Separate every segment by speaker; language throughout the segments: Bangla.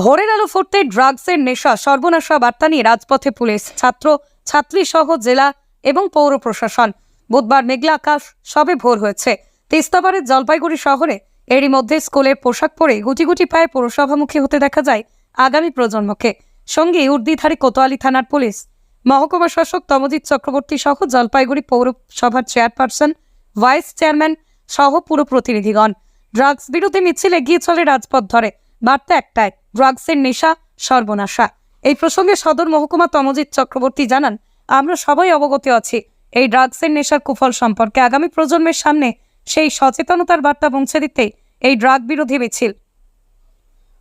Speaker 1: ভোরের আলো ফুটতে ড্রাগসের নেশা, সর্বনাশা বার্তা নিয়ে রাজপথে পুলিশ, ছাত্র, ছাত্রী সহ জেলা এবং পৌর প্রশাসন। বুধবার মেঘলা আকাশ, সবে ভোর হয়েছে। তিস্তাবারের জলপাইগুড়ি শহরে এরই মধ্যে স্কুলের পোশাক পরে গুটি গুটি পায়ে পৌরসভামুখী হতে দেখা যায় আগামী প্রজন্মকে। সঙ্গে উর্দিধারী কোতোয়ালি থানার পুলিশ। মহকুমা শাসক তমজিৎ চক্রবর্তী সহ জলপাইগুড়ি পৌরসভার চেয়ারপারসন, ভাইস চেয়ারম্যান সহ পুরো প্রতিনিধিগণ ড্রাগস বিরোধী মিছিল এগিয়ে চলে রাজপথ ধরে। বার্তা একটাই ড্রাগসের নেশা, সর্বনাশা। এই প্রসঙ্গে সদর মহকুমা তমজিৎ চক্রবর্তী জানান, আমরা সবাই অবগত আছি, এই ড্রাগসের নেশার কুফল সম্পর্কে আগামী প্রজন্মের সামনে সেই সচেতনতার বার্তা পৌঁছে দিতে এই ড্রাগ বিরোধী মিছিল।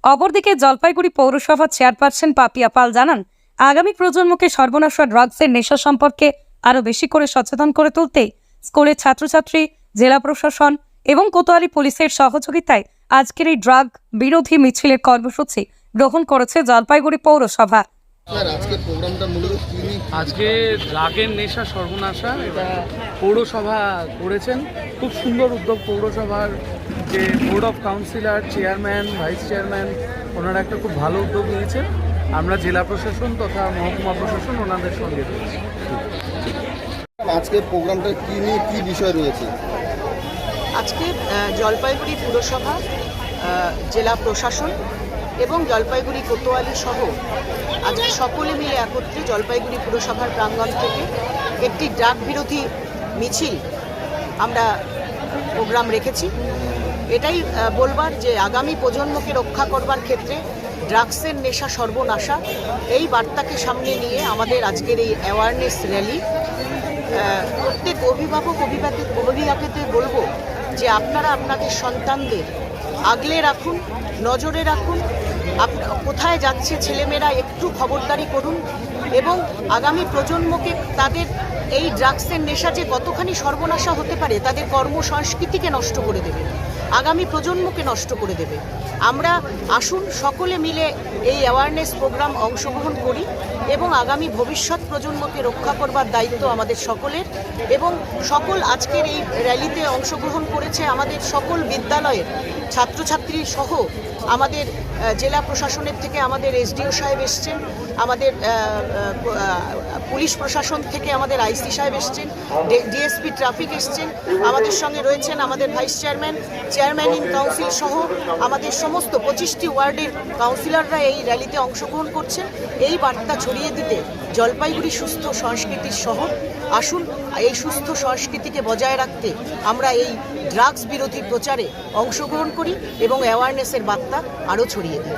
Speaker 1: অপরদিকে জলপাইগুড়ি পৌরসভার চেয়ারপারসন পাপিয়া পাল জানান, আগামী প্রজন্মকে সর্বনাশা ড্রাগসের নেশা সম্পর্কে আরও বেশি করে সচেতন করে তুলতে স্কুলের ছাত্রছাত্রী, জেলা প্রশাসন এবং কোতোয়ালি পুলিশের সহযোগিতায় আজকের এই ড্রাগ বিরোধী মিছিলের কর্মসূচি গ্রহণ করেছে জলপাইগুড়ি পৌরসভা।
Speaker 2: আজকের প্রোগ্রামটা মূলত কি নিয়ে
Speaker 3: আজকে ড্রাগের নেশা সর্বনাশা এটা পৌরসভা করেছেন। খুব সুন্দর উদ্যোগ পৌরসভার যে board of councillor chairman vice chairman ওনারা একটা খুব ভালো উদ্যোগ নিয়েছেন। আমরা জেলা প্রশাসন তথা মহকুমা প্রশাসন ওনাদের সঙ্গে রয়েছি।
Speaker 2: আজকের প্রোগ্রামটা কি নিয়ে কী বিষয় রয়েছে?
Speaker 4: আজকে জলপাইগুড়ি পুরসভা জেলা প্রশাসন এবং জলপাইগুড়ি কোতোয়ালি সহ আজকে সকলে মিলে একত্রে জলপাইগুড়ি পুরসভার প্রাঙ্গণ থেকে একটি ড্রাগ বিরোধী মিছিল আমরা প্রোগ্রাম রেখেছি। এটাই বলবার যে আগামী প্রজন্মকে রক্ষা করবার ক্ষেত্রে ড্রাগসের নেশা সর্বনাশা, এই বার্তাকে সামনে নিয়ে আমাদের আজকের এই অ্যাওয়ারনেস র্যালি প্রত্যেক অভিভাবক অভিভাবক, অভিভাবকদের বলব যে আপনারা আপনাদের সন্তানদের আগলে রাখুন, নজরে রাখুন কোথায় যাচ্ছে ছেলেমেয়েরা একটু খবরদারি করুন এবং আগামী প্রজন্মকে তাদের এই ড্রাগসের নেশা যে কতখানি সর্বনাশা হতে পারে, তাদের কর্মসংস্কৃতিকে নষ্ট করে দেবে। আগামী প্রজন্মকে নষ্ট করে দেবে। আমরা আসুন সকলে মিলে এই অ্যাওয়ারনেস প্রোগ্রাম অংশগ্রহণ করি এবং আগামী ভবিষ্যৎ প্রজন্মকে রক্ষা করবার দায়িত্ব আমাদের সকলের এবং সকল আজকের এই র্যালিতে অংশগ্রহণ করেছে আমাদের সকল বিদ্যালয়ের ছাত্রছাত্রী সহ আমাদের জেলা প্রশাসনের থেকে আমাদের এসডিও সাহেব এসছেন, আমাদের পুলিশ প্রশাসন থেকে আমাদের আইসি সাহেব এসছেন ডিএসপি ট্রাফিক এসছেন, আমাদের সঙ্গে রয়েছেন আমাদের vice chairman chairman in council সহ আমাদের সমস্ত পঁচিশটি ওয়ার্ডের কাউন্সিলররা এই র্যালিতে অংশগ্রহণ করছেন। এই বার্তা ছড়িয়ে দিতে জলপাইগুড়ি সুস্থ সংস্কৃতির শহর আসুন, এই সুস্থ সংস্কৃতিকে বজায় রাখতে আমরা এই ড্রাগস বিরোধী প্রচারে অংশগ্রহণ করি এবং অ্যাওয়ারনেসের বার্তা আরও ছড়িয়ে দিই।